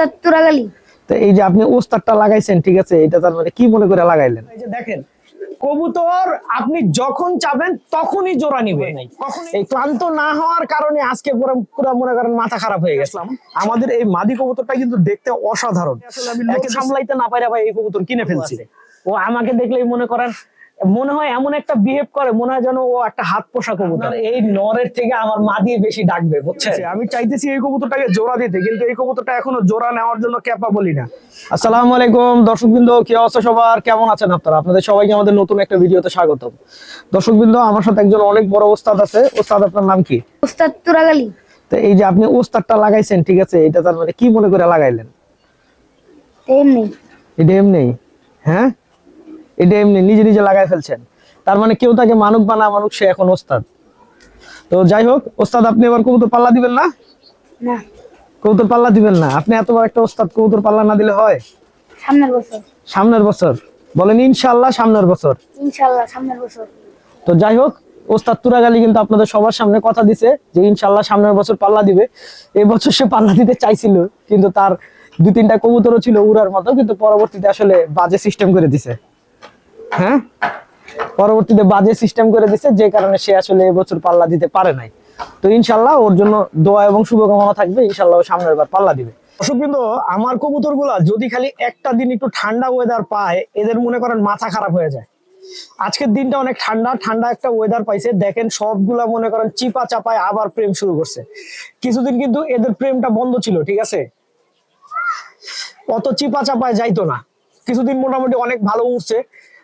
ওস্তাদ তো এই যে আপনি ওস্তাদটা লাগাইছেন ঠিক আছে? এটা তার মানে কি মনে করে লাগাইলেন? এই যে দেখেন কবুতর আপনি যখন চাবেন তখনই জোড়া নিবে। এই ক্লান্ত না হওয়ার কারণে আজকে পুরো পুরো মনে করেন মাথা খারাপ হয়ে গেছিলাম আমাদের এই মাদি কবুতরটা কিন্তু দেখতে অসাধারণ। সামলাইতে না পারে ভাই এই কবুতর কিনে ফেলছি। ও আমাকে দেখলেই মনে করেন মনে হয় এমন একটা বিহেভ করে মনে হয় যেন ও একটা হাত পোষা কবুতর। এই নরের থেকে আমার মা দিয়ে বেশি ডাকবে বুঝছেন? আমি চাইতেছি এই কবুতরটাকে জোড়া দিতে কিন্তু এই কবুতরটা এখনও জোড়া নেওয়ার জন্য ক্যাপাবলি না। আসসালামু আলাইকুম দর্শকবৃন্দ কি অবস্থা সবার? কেমন আছেন আপনারা? আপনাদের সবাইকে আমাদের নতুন একটা ভিডিওতে স্বাগতম। দর্শকবৃন্দ আমার সাথে একজন অনেক বড় ওস্তাদ আছে। ওস্তাদ আপনার নাম কি? ওস্তাদ তুরাগালি। তো এই যে আপনি ওস্তাদটা লাগাইছেন ঠিক আছে এটা তার মানে কি মনে করে লাগাইলেন? এমনি এটা এমনি হ্যাঁ? এটা এমনি নিজে নিজে লাগাই ফেলছেন। তার মানে কেউ তাকে মানুক বা না মানুক সে এখন ওস্তাদ। তো যাই হোক ওস্তাদ আপনি এবার কবুতর পাল্লা দিবেন না? কবুতর পাল্লা দিবেন না। আপনি এত বড় একটা ওস্তাদ কবুতর পাল্লা না দিলে হয়? সামনের বছর। সামনের বছর। বলেন ইনশাল্লাহ সামনের বছর। ইনশাল্লাহ সামনের বছর। তো যাই হোক ওস্তাদ তুরাগালি কিন্তু আপনাদের সবার সামনে কথা দিছে যে ইনশাল্লাহ সামনের বছর পাল্লা দিবে। এই বছর সে পাল্লা দিতে চাইছিল কিন্তু তার দুই তিনটা কবুতরও ছিল উড়ার মতো কিন্তু পরবর্তীতে আসলে বাজে সিস্টেম করে দিছে। হ্যাঁ? পরবর্তীতে বাজে সিস্টেম করে দিছে, যে কারণে সে আসলে এবছর পাল্লা দিতে পারে নাই। তো ইনশাল্লাহ ওর জন্য দোয়া এবং শুভকামনা থাকবে ইনশাল্লাহ সামনের বার পাল্লা দিবে। অসুবিধ আমার কবুতর যদি খালি একটা দিন একটু ঠান্ডা ওয়েদার পায়, এদের মনে করেন মাথা খারাপ হয়ে যায়। আজকের দিনটা অনেক ঠান্ডা ঠান্ডা একটা ওয়েদার পাইছে। দেখেন সবগুলা মনে করেন চিপা চাপায় আবার প্রেম শুরু করছে। কিছুদিন কিন্তু এদের প্রেমটা বন্ধ ছিল, ঠিক আছে? অত চিপা চাপায় যাইতো না। কিছুদিন মোটামুটি অনেক ভালো উঠছে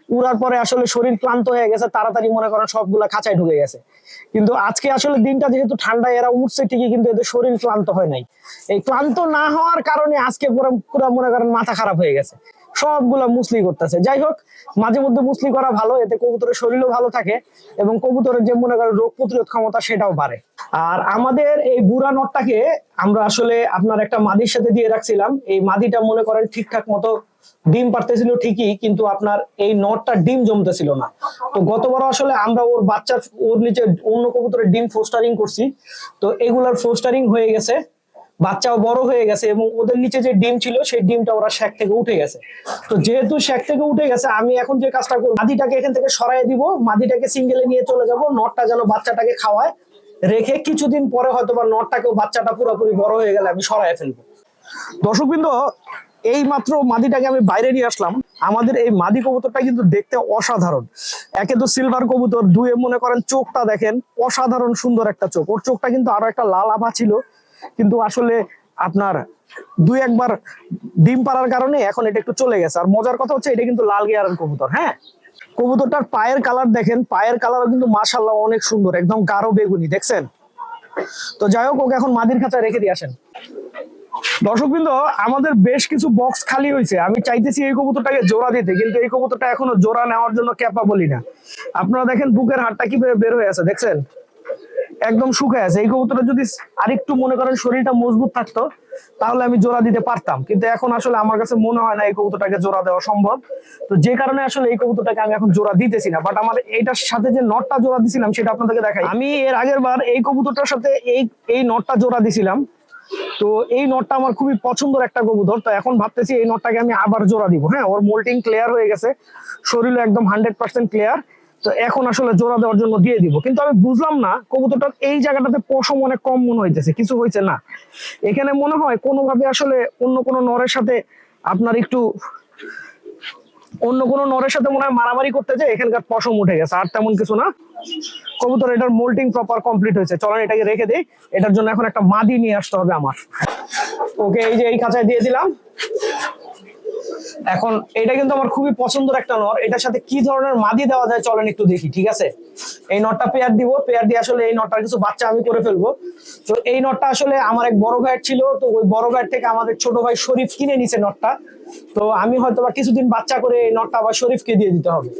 উড়ার পরে আসলে শরীর ক্লান্ত হয়ে গেছে, তাড়াতাড়ি মনে করেন সবগুলা খাঁচায় ঢুকে গেছে। কিন্তু আজকে আসলে দিনটা যেহেতু ঠান্ডা, এরা উঠছে ঠিকই, কিন্তু এদের শরীর ক্লান্ত হয় নাই। এই ক্লান্ত না হওয়ার কারণে আজকে পুরো পুরো মনে করেন মাথা খারাপ হয়ে গেছে। সবগুলা মুসলি করতেছে। যাই হোক, মাঝে মধ্যে মুসলি করা ভালো, এতে কবুতরের শরীরও ভালো থাকে এবং কবুতরের যে মনে করেন রোগ প্রতিরোধ ক্ষমতা সেটাও বাড়ে। আর আমাদের এই বুড়া নটটাকে আমরা আসলে আপনার একটা মাদির সাথে দিয়ে রাখছিলাম। এই মাদিটা মনে করেন ঠিকঠাক মতো ডিম পারতেছিল ঠিকই, কিন্তু আপনার এই নটটা ডিম জমতেছিল না। তো গতবার আসলে আমরা ওর বাচ্চা, ওর নিচে অন্য কবুতরের ডিম ফোস্টারিং করছি। তো এগুলার ফোস্টারিং হয়ে গেছে। বাচ্চাও বড় হয়ে গেছে এবং ওদের নিচে যে ডিম ছিল, সেই ডিমটা ওরা শ্যাক থেকে উঠে গেছে। তো যেহেতু শ্যাক থেকে উঠে গেছে, আমি এখন যে কাজটা করব, মাদিটাকে এখান থেকে সরাই দিব, মাদিটাকে সিঙ্গেলে নিয়ে চলে যাব, নটটা যেন বাচ্চাটাকে খাওয়ায়। রেখে কিছুদিন পরে হয়তো বা নটটাকেও বাচ্চাটা পুরোপুরি বড় হয়ে গেলে আমি সরাই ফেলব। দর্শকবৃন্দ এই মাত্র মাদিটাকে আমি বাইরে নিয়ে আসলাম। আমাদের এই মাদি কবুতরটা কিন্তু দেখতে অসাধারণ। একে তো সিলভার কবুতর, দুয়ে মনে করেন চোখটা দেখেন, অসাধারণ সুন্দর একটা চোখ। ওর চোখটা কিন্তু আরও একটা লাল আভা ছিল। কিন্তু আসলে আপনার দুই একবার ডিম পাড়ার কারণে এখন এটা একটু চলে গেছে। আর মজার কথা হচ্ছে এটা কিন্তু লাল গিয়ারের কবুতর হ্যাঁ? কবুতরটার পায়ের কালার দেখেন, পায়ের কালার কিন্তু মাশাল্লাহ অনেক সুন্দর, একদম গাঢ় বেগুনি, দেখছেন? তো যাই হোক, ওকে এখন মাদির খাঁচায় রেখে দিয়ে আসেন। দর্শকবৃন্দ আমাদের বেশ কিছু বক্স খালি হয়েছে। আমি চাইতেছি এই কবুতরটাকে জোড়া দিতে, কিন্তু এই কবুতরটা এখনও জোড়া নেওয়ার জন্য ক্যাপাবলি না। আপনারা দেখেন, বুকের হাড়টা কীভাবে বের হয়ে আছে, দেখছেন? একদম শুকায় আছে। এই কবুতরটা যদি আরেকটু মনে করেন শরীরটা মজবুত থাকতো, তাহলে আমি জোড়া দিতে পারতাম। কিন্তু এখন আসলে আমার কাছে মনে হয় না এই কবুতরটাকে জোড়া দেওয়া সম্ভব। তো যে কারণে আসলে এই কবুতরটাকে আমি এখন জোড়া দিতেছি না। বাট আমার এইটার সাথে যে নটটা জোড়া দিছিলাম, সেটা আপনাদেরকে দেখাই। আমি এর আগের বার এই কবুতরটার সাথে এই এই নটটা জোড়া দিছিলাম। তো এই নটটা আমার খুবই পছন্দের একটা কবুতর। তো এখন ভাবতেছি এই নটটাকে আমি আবার জোড়া দিব। হ্যাঁ ওর মোল্টিং ক্লিয়ার হয়ে গেছে। শরীরে একদম হান্ড্রেড পার্সেন্ট ক্লিয়ার তো এখন আসলে জোড়া দেওয়ার জন্য দিয়ে দিব। কিন্তু আমি বুঝলাম না কবুতরটার এই জায়গাটাতে পশম অনেক কম মনে হইতেছে, কিছু হয়েছে না। এখানে মনে হয় কোনোভাবে আসলে অন্য কোনো নরের সাথে আপনার একটু, অন্য কোনো নরের সাথে মনে হয় মারামারি করতে যে এখানকার পশম উঠে গেছে, আর তেমন কিছু না। কবুতর এটার মোল্টিং প্রপার কমপ্লিট হয়েছে। চলেন এটাকে রেখে দিই, এটার জন্য এখন একটা মাদি নিয়ে আসতে হবে আমার। ওকে, এই যে এই খাঁচায় দিয়ে দিলাম। এখন এটা কিন্তু আমার খুবই পছন্দের একটা নর। এটার সাথে কি ধরনের মাদি দেওয়া যায় চলেন একটু দেখি, ঠিক আছে? এই নটটা পেয়ার দিব, পেয়ার দিয়ে আসলে এই নটটার কিছু বাচ্চা আমি করে ফেলব। তো এই নটটা আসলে আমার এক বড় ভাইয়ের ছিল, তো ওই বড় ভাইয়ের থেকে আমাদের ছোট ভাই শরীফ কিনে নিছে নটটা। তো আমি হয়তো বা কিছুদিন বাচ্চা করে এই নটটা আবার শরীফকে দিয়ে দিতে হবে।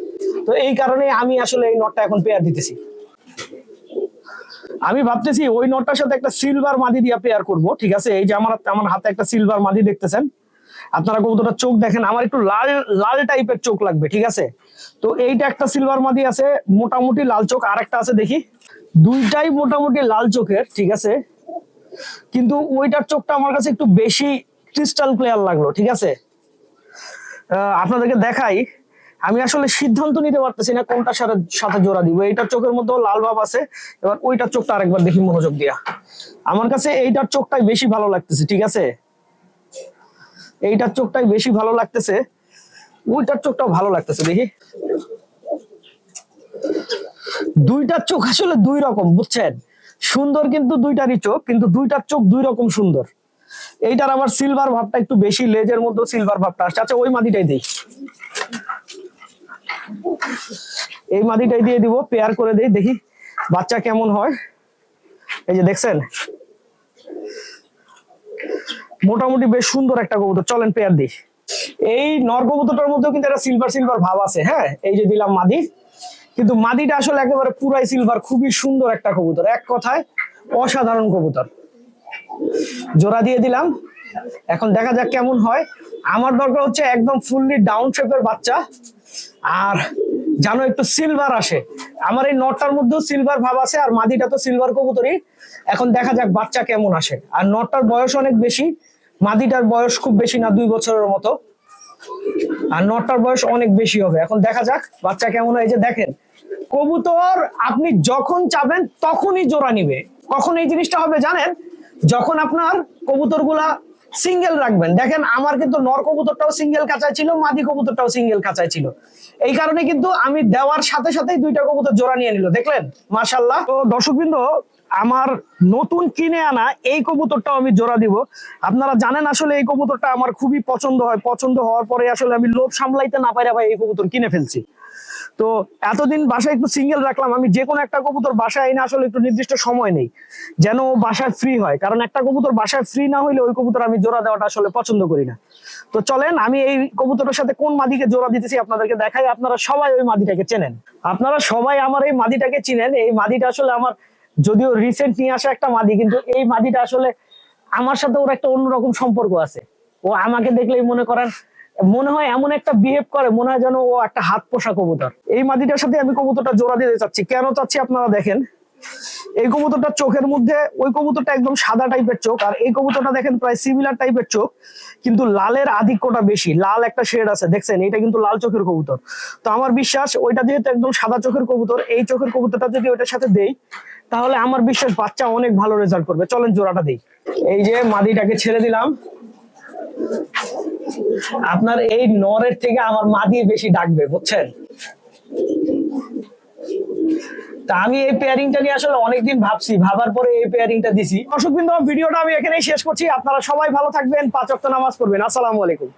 তো এই কারণে আমি আসলে এই নটটা এখন পেয়ার দিতেছি। আমি ভাবতেছি ওই নটটার সাথে একটা সিলভার মাদি দিয়ে পেয়ার করব, ঠিক আছে? এই যে আমার আমার হাতে একটা সিলভার মাদি দেখতেছেন। আপনারা কবুতরটার চোখ দেখেন, আমার একটু লাল লাল টাইপের চোখ লাগবে, ঠিক আছে? তো এইটা একটা সিলভার মাদি আছে, মোটামুটি লাল চোখ আর একটা আছে দেখি। দুইটাই মোটামুটি লাল চোখের, ঠিক আছে? কিন্তু ওইটার চোখটা আমার কাছে একটু বেশি ক্রিস্টাল ক্লিয়ার লাগল, ঠিক আছে? আপনাদেরকে দেখাই, আমি আসলে সিদ্ধান্ত নিতে পারতেছি না কোনটা সাথে জোড়া দিব। এইটার চোখের মধ্যেও লাল ভাব আছে, এবার ওইটার চোখটা আরেকবার দেখি মনোযোগ দিয়া। আমার কাছে এইটার চোখটাই বেশি ভালো লাগতেছে, ঠিক আছে? এইটার চোখটাই বেশি ভালো লাগতেছে। ওইটার চোখটাও ভালো লাগতেছে, দেখি। দুইটার চোখ আসলে দুই রকম, বুঝছেন? সুন্দর কিন্তু দুইটারই চোখ, কিন্তু দুইটার চোখ দুই রকম সুন্দর। এইটার আবার সিলভার ভাবটা একটু বেশি লেজের মধ্যে সিলভার ভাবটা আসছে। আচ্ছা ওই মাদিটাই দেই। এই মাদিটাই দিয়ে দিব পেয়ার করে দেই, দেখি বাচ্চা কেমন হয়। এই যে দেখছেন? মোটামুটি বেশ সুন্দর একটা কবুতর। চলেন পেয়ার দিই। এই নর কবুতরটার মধ্যেও কিন্তু একটা সিলভার সিলভার ভাব আছে হ্যাঁ? এই যে দিলাম মাদি। কিন্তু মাদিটা আসলে একেবারে পুরাই সিলভার খুবই সুন্দর একটা কবুতর। এক কথায় অসাধারণ কবুতর। জোড়া দিয়ে দিলাম। এখন দেখা যাক কেমন হয়। আমার দরকার হচ্ছে একদম ফুললি ডাউন শেপের বাচ্চা। আর জানো একটু সিলভার আসে। আমার এই নটটার মধ্যেও সিলভার ভাব আছে, আর মাদিটা তো সিলভার কবুতরই। এখন দেখা যাক বাচ্চা কেমন আসে। আর নটটার বয়স অনেক বেশি। মাদিটার বয়স খুব বেশি না, দুই বছরের মতো। আর নটটার বয়স অনেক বেশি হবে। এখন দেখা যাক, বাচ্চা কেমন হয়। যে দেখেন, কবুতর আপনি যখন চাবেন তখনই জোড়া নিবে। কখন এই জিনিসটা হবে জানেন? যখন আপনার কবুতরগুলা সিঙ্গেল রাখবেন। দেখেন, আমার কিন্তু নর কবুতরটাও সিঙ্গেল কাঁচায় ছিল, মাদি কবুতরটাও সিঙ্গেল কাঁচায় ছিল। এই কারণে কিন্তু আমি দেওয়ার সাথে সাথেই দুইটা কবুতর জোড়া নিয়ে নিল। দেখলেন? মাশাল্লাহ তো দর্শকবৃন্দ আমার নতুন কিনে আনা এই কবুতরটাও আমি জোড়া দিব। আপনারা জানেন আসলে এই কবুতরটা আমার খুবই পছন্দ হয়। পছন্দ হওয়ার পরে আসলে আমি লোভ সামলাইতে না পাইরা ভাই এই কবুতর কিনে ফেলছি। তো এতদিন বাসায় একটু সিঙ্গেল রাখলাম। আমি যে কোনো একটা কবুতর বাসায় এনে আসলে একটু নির্দিষ্ট সময় নেই। যেন বাসায় ফ্রি হয়। কারণ একটা কবুতর বাসায় ফ্রি না হইলে ওই কবুতর আমি জোড়া দেওয়াটা আসলে পছন্দ করি না। তো চলেন, আমি এই কবুতরের সাথে কোন মাদিকে জোড়া দিতেছি আপনাদেরকে দেখাই। আপনারা সবাই ওই মাদিটাকে চেনেন। আপনারা সবাই আমার এই মাদিটাকে চিনেন। এই মাদিটা আসলে আমার যদিও রিসেন্ট নিয়ে আসা একটা মাদি, কিন্তু এই মাদিটা আসলে আমার সাথে ওর একটা অন্যরকম সম্পর্ক আছে। ও আমাকে দেখলেই মনে করেন, মনে হয় এমন একটা বিহেভ করে, মনে হয় যেন ও একটা হাত পোষা কবুতর। এই মাদিটার সাথে আমি কবুতরটা জোড়া দিতে চাচ্ছি। কেন চাচ্ছি আপনারা দেখেন। এই কবুতরটার চোখের মধ্যে, ওই কবুতরটা একদম সাদা টাইপের চোখ, আর এই কবুতরটা দেখেন প্রায় সিমিলার টাইপের চোখ, কিন্তু লালের আধিক্যটা বেশি, লাল একটা শেড আছে, দেখছেন? এটা কিন্তু লাল চোখের কবুতর। তো আমার বিশ্বাস, ওইটা যেহেতু একদম সাদা চোখের কবুতর, এই চোখের কবুতরটা যদি ওইটার সাথে দেই, তাহলে আমার বিশ্বাস বাচ্চা অনেক ভালো রেজাল্ট করবে। চলেন জোড়াটা দিই। এই যে মাদিটাকে ছেড়ে দিলাম। আপনার এই নরের থেকে আমার মাদি বেশি ডাকবে, বুঝছেন? তা আমি এই পেয়ারিংটা নিয়ে আসলে অনেকদিন ভাবছি, ভাবার পরে এই পেয়ারিংটা দিছি। অশোক ভিডিওটা আমি এখানেই শেষ করছি। আপনারা সবাই ভালো থাকবেন, পাঁচ ওয়াক্ত নামাজ পড়বেন। আসসালামু আলাইকুম।